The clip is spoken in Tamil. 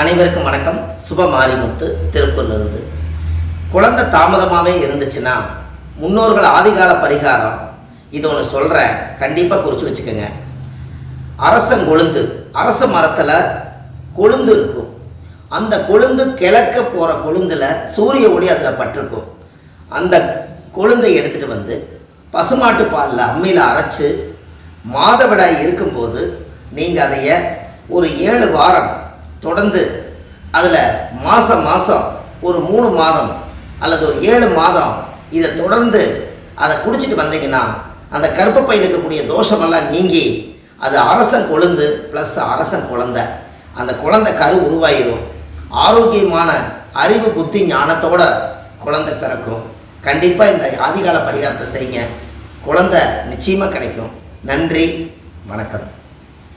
அனைவருக்கும் வணக்கம். சுப மாரிமுத்து திருப்பூர்லேருந்து. குழந்தை தாமதமாகவே இருந்துச்சுன்னா முன்னோர்கள் ஆதிகால பரிகாரம் இது ஒன்று சொல்கிறேன் கண்டிப்பாக குறித்து வச்சுக்கோங்க. அரசன் கொழுந்து அரச மரத்தில் கொழுந்து இருக்கும். அந்த கொழுந்து கிழக்க போகிற கொழுந்தில் சூரிய ஒளி அதில் பட்டிருக்கும். அந்த கொழுந்தை எடுத்துகிட்டு வந்து பசுமாட்டு பாலில் அம்மையில் அரைச்சி மாதவிடாய் இருக்கும்போது நீங்கள் அதைய ஒரு ஏழு வாரம் தொடர்ந்து அதில் மாதம் மாதம் ஒரு மூணு மாதம் அல்லது ஒரு ஏழு மாதம் இதை தொடர்ந்து அதை குடிச்சிட்டு வந்தீங்கன்னா அந்த கருப்பப்பையில் இருக்கக்கூடிய தோஷமெல்லாம் நீங்கி அது அரசன் கொழுந்து ப்ளஸ் அரசன் குழந்தை. அந்த குழந்தை கரு உருவாயிடும் ஆரோக்கியமான அறிவு புத்தி ஞானத்தோட குழந்தை பிறக்கும். கண்டிப்பாக இந்த ஆதிகால பரிகாரத்தை செய்யுங்க. குழந்தை நிச்சயமாக கிடைக்கும். நன்றி. வணக்கம்.